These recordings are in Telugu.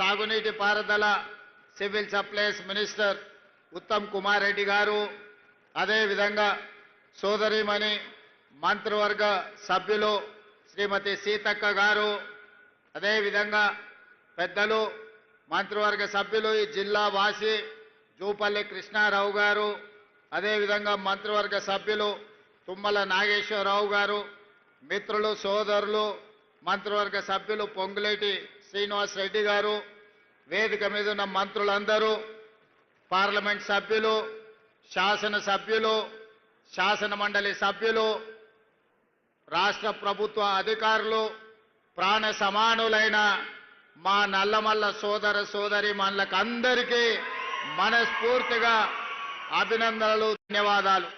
సాగునీటి పారుదల civil supplies minister Uttam Kumar Reddy garu అదేవిధంగా సోదరిమణి మంత్రివర్గ సభ్యులు శ్రీమతి సీతక్క గారు అదేవిధంగా పెద్దలు మంత్రివర్గ సభ్యులు ఈ జిల్లా వాసి జూపల్లి కృష్ణారావు గారు అదేవిధంగా మంత్రివర్గ సభ్యులు తుమ్మల నాగేశ్వరరావు గారు మిత్రులు సోదరులు మంత్రివర్గ సభ్యులు పొంగులేటి శ్రీనివాస్ రెడ్డి గారు వేదిక మీద ఉన్న మంత్రులందరూ పార్లమెంట్ సభ్యులు శాసన సభ్యులు శాసన మండలి సభ్యులు రాష్ట్ర ప్రభుత్వ అధికారులు ప్రాణ సమానులైన మా నల్లమల్ల సోదర సోదరి మనలకందరికీ మనస్ఫూర్తిగా అభినందనలు ధన్యవాదాలు.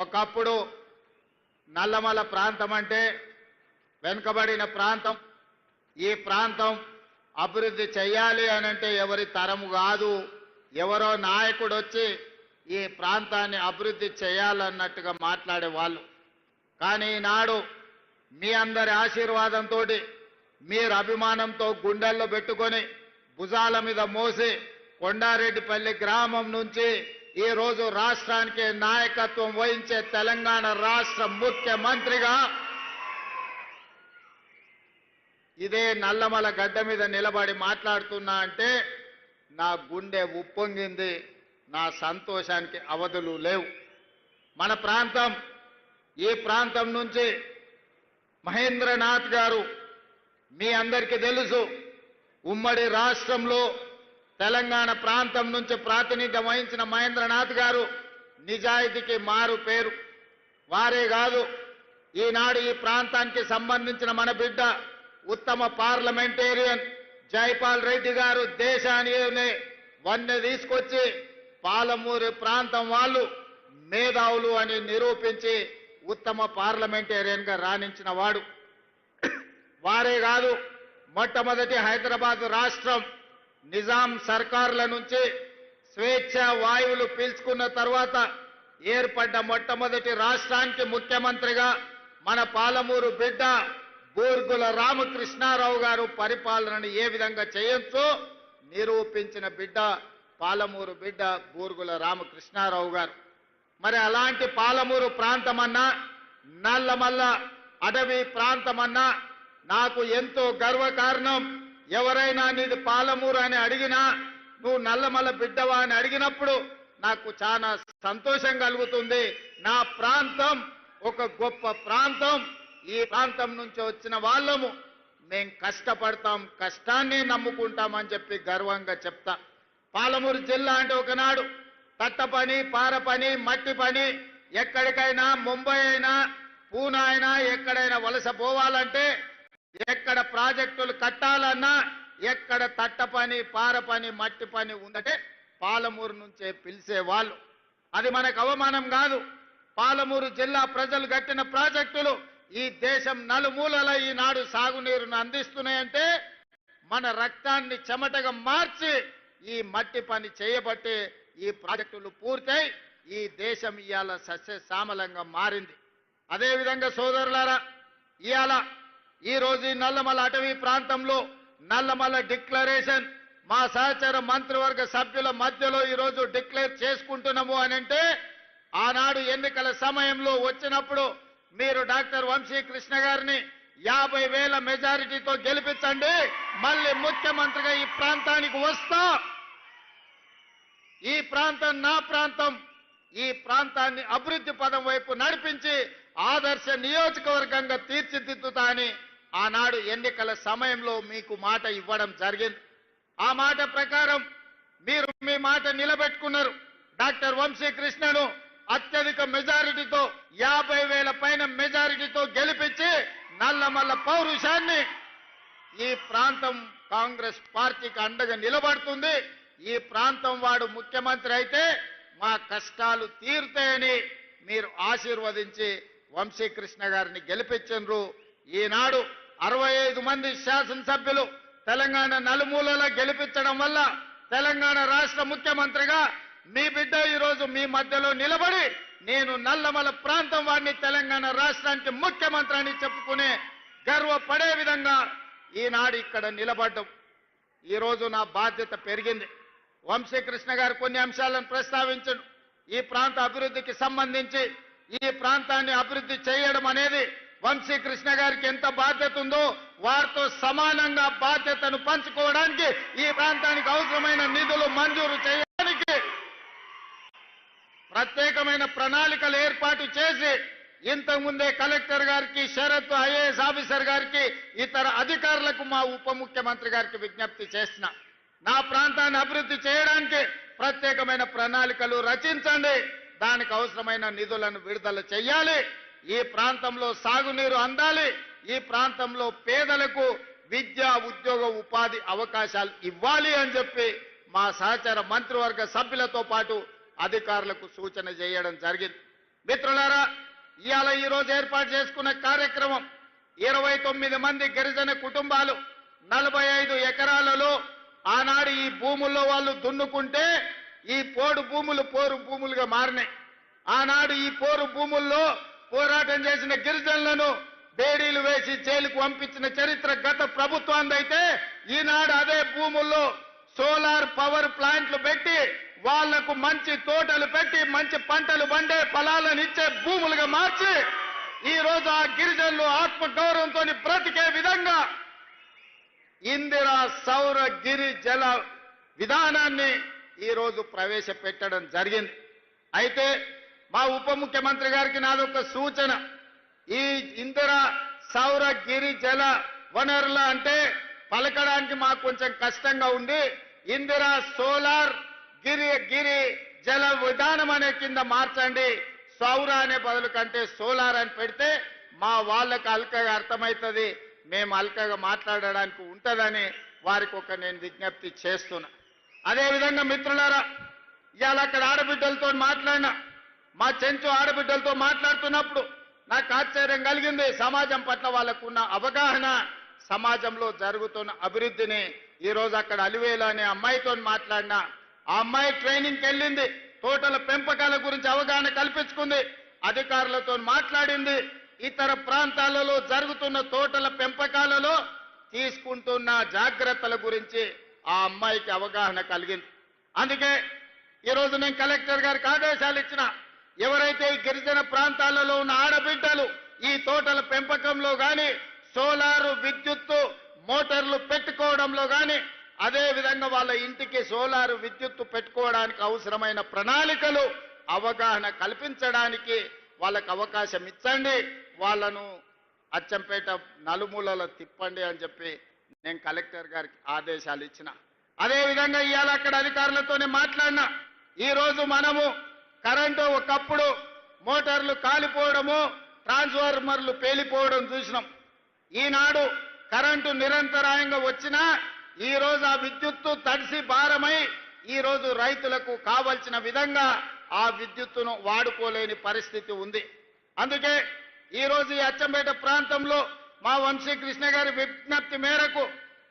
ఒకప్పుడు నల్లమల ప్రాంతం అంటే వెనుకబడిన ప్రాంతం. ఈ ప్రాంతం అభివృద్ధి చేయాలి అని అంటే ఎవరి తరము కాదు. ఎవరో నాయకుడు వచ్చి ఈ ప్రాంతాన్ని అభివృద్ధి చేయాలన్నట్టుగా మాట్లాడేవాళ్ళు కానీ ఈనాడు మీ అందరి ఆశీర్వాదంతో మీరు అభిమానంతో గుండెల్లో పెట్టుకొని భుజాల మీద మోసి కొండారెడ్డిపల్లి గ్రామం నుంచి ఈ రోజు రాష్ట్రానికి నాయకత్వం వహించే తెలంగాణ రాష్ట్ర ముఖ్యమంత్రిగా ఇదే నల్లమల గడ్డ మీద నిలబడి మాట్లాడుతున్నా అంటే నా గుండె ఉప్పొంగింది నా సంతోషానికి అవధులు లేవు. మన ప్రాంతం ఈ ప్రాంతం నుంచి మహేంద్రనాథ్ గారు మీ అందరికీ తెలుసు ఉమ్మడి రాష్ట్రంలో తెలంగాణ ప్రాంతం నుంచి ప్రాతినిధ్యం వహించిన మహేంద్రనాథ్ గారు నిజాయితీకి మారు పేరు. వారే కాదు ఈనాడు ఈ ప్రాంతానికి సంబంధించిన మన బిడ్డ ఉత్తమ పార్లమెంటేరియన్ జైపాల్ రెడ్డి గారు దేశాన్ని వన్నె తీసుకొచ్చి పాలమూరు ప్రాంతం వాళ్ళు మేధావులు అని నిరూపించి ఉత్తమ పార్లమెంటేరియన్గా రాణించిన వాడు. వారే కాదు మొట్టమొదటి హైదరాబాద్ రాష్ట్రం నిజాం సర్కార్ల నుంచి స్వేచ్ఛ వాయువులు పీల్చుకున్న తర్వాత ఏర్పడ్డ మొట్టమొదటి రాష్ట్రానికి ముఖ్యమంత్రిగా మన పాలమూరు బిడ్డ బూర్గుల రామకృష్ణారావు గారు పరిపాలనను ఏ విధంగా చేయొచ్చో నిరూపించిన బిడ్డ పాలమూరు బిడ్డ బూర్గుల రామకృష్ణారావు గారు. మరి అలాంటి పాలమూరు ప్రాంతమన్నా నల్లమల్ల అడవి ప్రాంతమన్నా నాకు ఎంతో గర్వకారణం. ఎవరైనా నీది పాలమూరు అని అడిగినా నువ్వు నల్లమల్ల బిడ్డవా అని అడిగినప్పుడు నాకు చాలా సంతోషం కలుగుతుంది. నా ప్రాంతం ఒక గొప్ప ప్రాంతం. ఈ ప్రాంతం నుంచి వచ్చిన వాళ్ళము మేం కష్టపడతాం కష్టాన్ని నమ్ముకుంటామని చెప్పి గర్వంగా చెప్తా. పాలమూరు జిల్లా అంటే ఒకనాడు తట్ట పని పార పని మట్టి పని ఎక్కడికైనా ముంబై అయినా పూనా అయినా ఎక్కడైనా వలస పోవాలంటే ఎక్కడ ప్రాజెక్టులు కట్టాలన్నా ఎక్కడ తట్ట పని పార పని మట్టి పని ఉందంటే పాలమూరు నుంచే పిలిచే వాళ్ళు. అది మనకు అవమానం కాదు. పాలమూరు జిల్లా ప్రజలు కట్టిన ప్రాజెక్టులు ఈ దేశం నలుమూలల ఈనాడు సాగునీరును అందిస్తున్నాయంటే మన రక్తాన్ని చెమటగా మార్చి ఈ మట్టి పని చేయబట్టే ఈ ప్రాజెక్టులు పూర్తయి ఈ దేశం ఇవాళ సస్యశ్యామలంగా మారింది. అదేవిధంగా సోదరులారా ఇవాళ ఈరోజు ఈ నల్లమల అటవీ ప్రాంతంలో నల్లమల డిక్లరేషన్ మా సహచర మంత్రివర్గ సభ్యుల మధ్యలో ఈరోజు డిక్లేర్ చేసుకుంటున్నాము అని అంటే ఆనాడు ఎన్నికల సమయంలో వచ్చినప్పుడు మీరు డాక్టర్ వంశీ కృష్ణ గారిని యాభై వేల మెజారిటీతో గెలిపించండి. మళ్ళీ ముఖ్యమంత్రిగా ఈ ప్రాంతానికి వస్తా. ఈ ప్రాంతం నా ప్రాంతం. ఈ ప్రాంతాన్ని అభివృద్ధి పదం వైపు నడిపించి ఆదర్శ నియోజకవర్గంగా తీర్చిదిద్దుతా అని ఆనాడు ఎన్నికల సమయంలో మీకు మాట ఇవ్వడం జరిగింది. ఆ మాట ప్రకారం మీరు మీ మాట నిలబెట్టుకున్నారు. డాక్టర్ వంశీకృష్ణను అత్యధిక మెజారిటీతో యాభై వేల పైన మెజారిటీతో గెలిపించి నల్లమల్ల పౌరుషాన్ని ఈ ప్రాంతం కాంగ్రెస్ పార్టీకి అండగా నిలబడుతుంది. ఈ ప్రాంతం వాడు ముఖ్యమంత్రి అయితే మా కష్టాలు తీరుతాయని మీరు ఆశీర్వదించి వంశీకృష్ణ గారిని గెలిపించరు ఈనాడు అరవై ఐదు మంది శాసనసభ్యులు తెలంగాణ నలుమూలలా గెలిపించడం వల్ల తెలంగాణ రాష్ట్ర ముఖ్యమంత్రిగా మీ బిడ్డ ఈరోజు మీ మధ్యలో నిలబడి నేను నల్లమల ప్రాంతం వాడిని తెలంగాణ రాష్ట్రానికి ముఖ్యమంత్రి అని చెప్పుకునే గర్వపడే విధంగా ఈనాడు ఇక్కడ నిలబడ్డం. ఈరోజు నా బాధ్యత పెరిగింది. వంశీకృష్ణ గారు కొన్ని అంశాలను ప్రస్తావించను. ఈ ప్రాంత అభివృద్ధికి సంబంధించి ఈ ప్రాంతాన్ని అభివృద్ధి చేయడం అనేది వంశీకృష్ణ గారికి ఎంత బాధ్యత ఉందో వారితో సమానంగా బాధ్యతను పంచుకోవడానికి ఈ ప్రాంతానికి అవసరమైన నిధులు మంజూరు చేయ ప్రత్యేకమైన ప్రణాళికలు ఏర్పాటు చేసి ఇంతకుముందే కలెక్టర్ గారికి షరత్ ఐఏఎస్ ఆఫీసర్ గారికి ఇతర అధికారులకు మా ఉప ముఖ్యమంత్రి గారికి విజ్ఞప్తి చేసిన. నా ప్రాంతాన్ని అభివృద్ధి చేయడానికి ప్రత్యేకమైన ప్రణాళికలు రచించండి. దానికి అవసరమైన నిధులను విడుదల చేయాలి. ఈ ప్రాంతంలో సాగునీరు అందాలి. ఈ ప్రాంతంలో పేదలకు విద్య ఉద్యోగ ఉపాధి అవకాశాలు ఇవ్వాలి అని చెప్పి మా సహచర మంత్రివర్గ సభ్యులతో పాటు అధికారులకు సూచన చేయడం జరిగింది. మిత్రులారా ఇవాళ ఈ రోజు ఏర్పాటు చేసుకున్న కార్యక్రమం ఇరవై తొమ్మిది మంది గిరిజన కుటుంబాలు నలభై ఐదు ఎకరాలలో ఆనాడు ఈ భూముల్లో వాళ్ళు దున్నుకుంటే ఈ పోడు భూములు పోరు భూములుగా మారినాయి. ఆనాడు ఈ పోరు భూముల్లో పోరాటం చేసిన గిరిజనులను బేడీలు వేసి జైలుకు పంపించిన చరిత్ర గత ప్రభుత్వాందైతే ఈనాడు అదే భూముల్లో సోలార్ పవర్ ప్లాంట్లు పెట్టి వాళ్ళకు మంచి తోటలు పెట్టి మంచి పంటలు పండే ఫలాలను ఇచ్చే భూములుగా మార్చి ఈ రోజు ఆ గిరిజనులు ఆత్మగౌరవంతో బ్రతికే విధంగా ఇందిరా సౌర గిరి జల విధానాన్ని ఈరోజు ప్రవేశపెట్టడం జరిగింది. అయితే మా ఉప ముఖ్యమంత్రి గారికి నాదొక సూచన. ఈ ఇందిరా సౌర గిరి జల వనరుల అంటే పలకడానికి మాకు కొంచెం కష్టంగా ఉంది ఇందిరా సోలార్ గిరి గిరి జల విధానం అనే కింద మార్చండి. సౌర అనే బదులు కంటే సోలార్ అని పెడితే మా వాళ్ళకు అల్కగా అర్థమవుతుంది. మేము అల్కగా మాట్లాడడానికి ఉంటుందని వారికి ఒక నేను విజ్ఞప్తి చేస్తున్నా. అదేవిధంగా మిత్రులారా ఇవాళ అక్కడ ఆడబిడ్డలతో మాట్లాడినా మా చెంచు ఆడబిడ్డలతో మాట్లాడుతున్నప్పుడు నాకు ఆశ్చర్యం కలిగింది. సమాజం పట్ల వాళ్ళకున్న అవగాహన సమాజంలో జరుగుతున్న అభివృద్ధిని ఈరోజు అక్కడ అలివేలు అనే అమ్మాయితో మాట్లాడినా ఆ అమ్మాయి ట్రైనింగ్కి వెళ్ళింది. తోటల పెంపకాల గురించి అవగాహన కల్పించుకుంది. అధికారులతో మాట్లాడింది. ఇతర ప్రాంతాలలో జరుగుతున్న తోటల పెంపకాలలో తీసుకుంటున్న జాగ్రత్తల గురించి ఆ అమ్మాయికి అవగాహన కలిగింది. అందుకే ఈ రోజు నేను కలెక్టర్ గారికి ఆదేశాలు ఇచ్చిన ఎవరైతే ఈ గిరిజన ప్రాంతాలలో ఉన్న ఆడబిడ్డలు ఈ తోటల పెంపకంలో కానీ సోలారు విద్యుత్తు మోటార్లు పెట్టుకోవడంలో కానీ అదేవిధంగా వాళ్ళ ఇంటికి సోలారు విద్యుత్తు పెట్టుకోవడానికి అవసరమైన ప్రణాళికలు అవగాహన కల్పించడానికి వాళ్ళకు అవకాశం ఇచ్చండి. వాళ్ళను అచ్చంపేట నలుమూలలో తిప్పండి అని చెప్పి నేను కలెక్టర్ గారికి ఆదేశాలు ఇచ్చిన. అదేవిధంగా ఇవాళ అక్కడ అధికారులతోనే మాట్లాడినా. ఈరోజు మనము కరెంటు ఒకప్పుడు మోటార్లు కాలిపోవడము ట్రాన్స్ఫార్మర్లు పేలిపోవడం చూసినాం. ఈనాడు కరెంటు నిరంతరాయంగా వచ్చినా ఈ రోజు ఆ విద్యుత్తు తడిసి భారమై ఈ రోజు రైతులకు కావలసిన విధంగా ఆ విద్యుత్తును వాడుకోలేని పరిస్థితి ఉంది. అందుకే ఈ రోజు ఈ అచ్చంపేట ప్రాంతంలో మా వంశీకృష్ణ గారి విజ్ఞప్తి మేరకు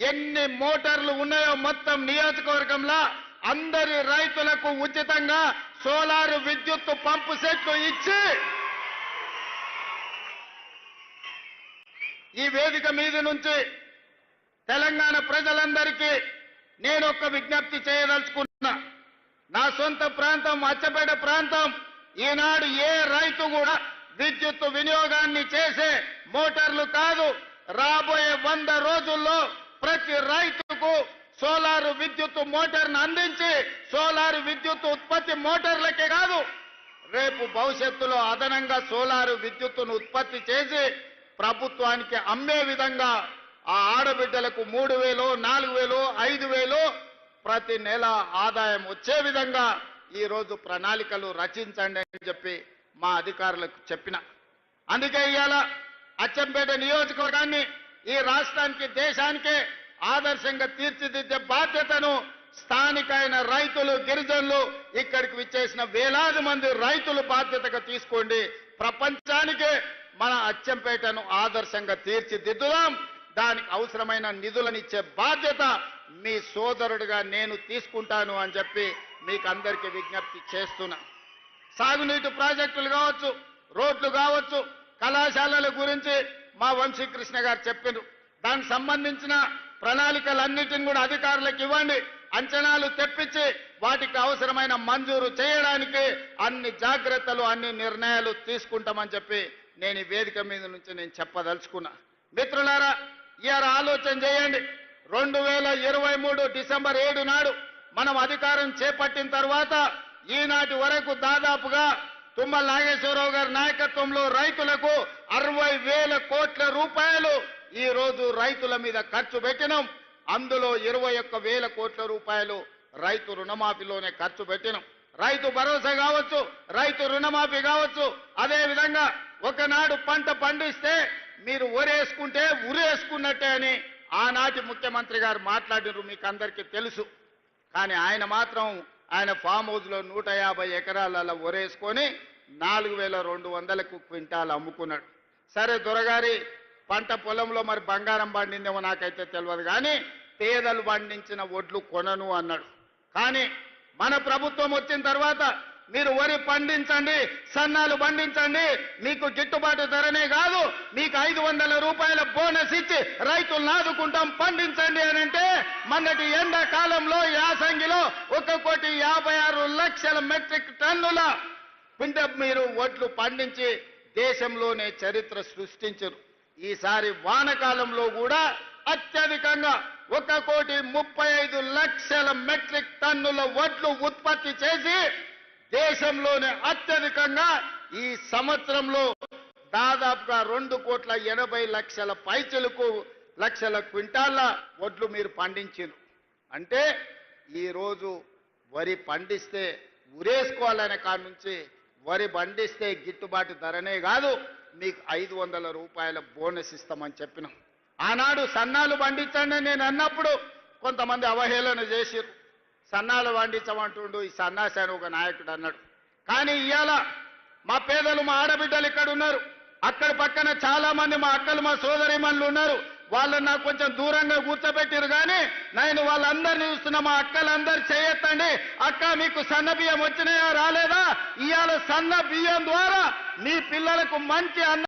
ఎన్ని మోటార్లు ఉన్నాయో మొత్తం నియోజకవర్గంలో అందరి రైతులకు ఉచితంగా సోలారు విద్యుత్తు పంపు సెట్లు ఇచ్చి ఈ వేదిక మీద నుంచి తెలంగాణ ప్రజలందరికీ నేను ఒక విజ్ఞప్తి చేయదలుచుకున్నా. నా సొంత ప్రాంతం అచ్చపేట ప్రాంతం ఈనాడు ఏ రైతు కూడా విద్యుత్ వినియోగాన్ని చేసే మోటార్లు కాదు. రాబోయే వంద రోజుల్లో ప్రతి రైతుకు సోలార్ విద్యుత్ మోటార్ను అందించి సోలార్ విద్యుత్ ఉత్పత్తి మోటార్లకే కాదు. రేపు భవిష్యత్తులో అదనంగా సోలార్ విద్యుత్తును ఉత్పత్తి చేసి ప్రభుత్వానికి అమ్మే విధంగా ఆ ఆడబిడ్డలకు మూడు వేలు నాలుగు వేలు ఐదు వేలు ప్రతి నెల ఆదాయం వచ్చే విధంగా ఈరోజు ప్రణాళికలు రచించండి అని చెప్పి మా అధికారులకు చెప్పిన. అందుకే ఇవాళ అచ్చంపేట నియోజకవర్గాన్ని ఈ రాష్ట్రానికి దేశానికే ఆదర్శంగా తీర్చిదిద్దే బాధ్యతను స్థానికైన రైతులు గిరిజనులు ఇక్కడికి విచ్చేసిన వేలాది మంది రైతులు బాధ్యతగా తీసుకోండి. ప్రపంచానికే మన అచ్చంపేటను ఆదర్శంగా తీర్చిదిద్దుదాం. దానికి అవసరమైన నిధులనిచ్చే బాధ్యత మీ సోదరుడిగా నేను తీసుకుంటాను అని చెప్పి మీకు అందరికీ విజ్ఞప్తి చేస్తున్నా. సాగునీటి ప్రాజెక్టులు కావచ్చు రోడ్లు కావచ్చు కళాశాలల గురించి మా వంశీకృష్ణ గారు చెప్పారు దానికి సంబంధించిన ప్రణాళికలన్నిటిని కూడా అధికారులకు ఇవ్వండి. అంచనాలు తెప్పించి వాటికి అవసరమైన మంజూరు చేయడానికి అన్ని జాగ్రత్తలు అన్ని నిర్ణయాలు తీసుకుంటామని చెప్పి నేను ఈ వేదిక మీద నుంచి నేను చెప్పదలుచుకున్నా. మిత్రులారా ఇవాళ ఆలోచన చేయండి. రెండు వేల ఇరవై మూడు డిసెంబర్ ఏడు నాడు మనం అధికారం చేపట్టిన తర్వాత ఈనాటి వరకు దాదాపుగా తుమ్మల నాగేశ్వరరావు గారి నాయకత్వంలో రైతులకు అరవై వేల కోట్ల రూపాయలు ఈ రోజు రైతుల మీద ఖర్చు పెట్టినాం. అందులో ఇరవై ఒక్క వేల కోట్ల రూపాయలు రైతు రుణమాఫీలోనే ఖర్చు పెట్టినాం. రైతు భరోసా కావచ్చు రైతు రుణమాఫీ కావచ్చు. అదే విధంగా ఒకనాడు పంట పండిస్తే మీరు ఊరేసుకుంటే ఉరేసుకున్నట్టే అని ఆనాటి ముఖ్యమంత్రి గారు మాట్లాడినారు మీకు అందరికీ తెలుసు. కానీ ఆయన మాత్రం ఆయన ఫామ్ హౌస్లో నూట యాభై ఎకరాలలో ఒరేసుకొని నాలుగు వేల రెండు వందలకు క్వింటాలు అమ్ముకున్నాడు. సరే దొరగారి పంట పొలంలో మరి బంగారం పండిందేమో నాకైతే తెలియదు కానీ పేదలు పండించిన ఒడ్లు కొనను అన్నాడు. కానీ మన ప్రభుత్వం వచ్చిన తర్వాత మీరు వరి పండించండి సన్నాలు పండించండి మీకు గిట్టుబాటు ధరనే కాదు మీకు ఐదు వందల రూపాయల బోనస్ ఇచ్చి రైతులను ఆదుకుంటాం పండించండి అని అంటే మొన్నటి ఎండాకాలంలో యాసంగిలో ఒక కోటి యాభై ఆరు లక్షల మెట్రిక్ టన్నుల పిండ మీరు ఒడ్లు పండించి దేశంలోనే చరిత్ర సృష్టించరు. ఈసారి వానకాలంలో కూడా అత్యధికంగా ఒక కోటి ముప్పై ఐదు లక్షల మెట్రిక్ టన్నుల వడ్లు ఉత్పత్తి చేసి దేశంలోనే అత్యధికంగా ఈ సంవత్సరంలో దాదాపుగా రెండు కోట్ల ఎనభై లక్షల పైచలకు లక్షల క్వింటాళ్ళ వడ్లు మీరు పండించారు. అంటే ఈరోజు వరి పండిస్తే ఉరేసుకోవాలనే కాడి నుంచి వరి పండిస్తే గిట్టుబాటు ధరనే కాదు మీకు ఐదు వందల రూపాయల బోనస్ ఇస్తామని చెప్పినాం. ఆనాడు సన్నాలు పండించండి నేను అన్నప్పుడు కొంతమంది అవహేళన చేసిరు సన్నాలు పండించమంటుండు ఈ సన్నాసి అని ఒక నాయకుడు అన్నాడు. కానీ ఇవాళ మా పేదలు మా ఆడబిడ్డలు ఇక్కడ ఉన్నారు. అక్కడ పక్కన చాలా మంది మా అక్కలు మా సోదరిమణులు ఉన్నారు. వాళ్ళని నాకు కొంచెం దూరంగా కూర్చోబెట్టారు కానీ నేను వాళ్ళందరినీ చూస్తున్న మా అక్కలందరూ చేయొత్తండి. అక్క మీకు సన్న బియ్యం వచ్చినాయా రాలేదా? ఇవాళ సన్న బియ్యం ద్వారా మీ పిల్లలకు మంచి అన్న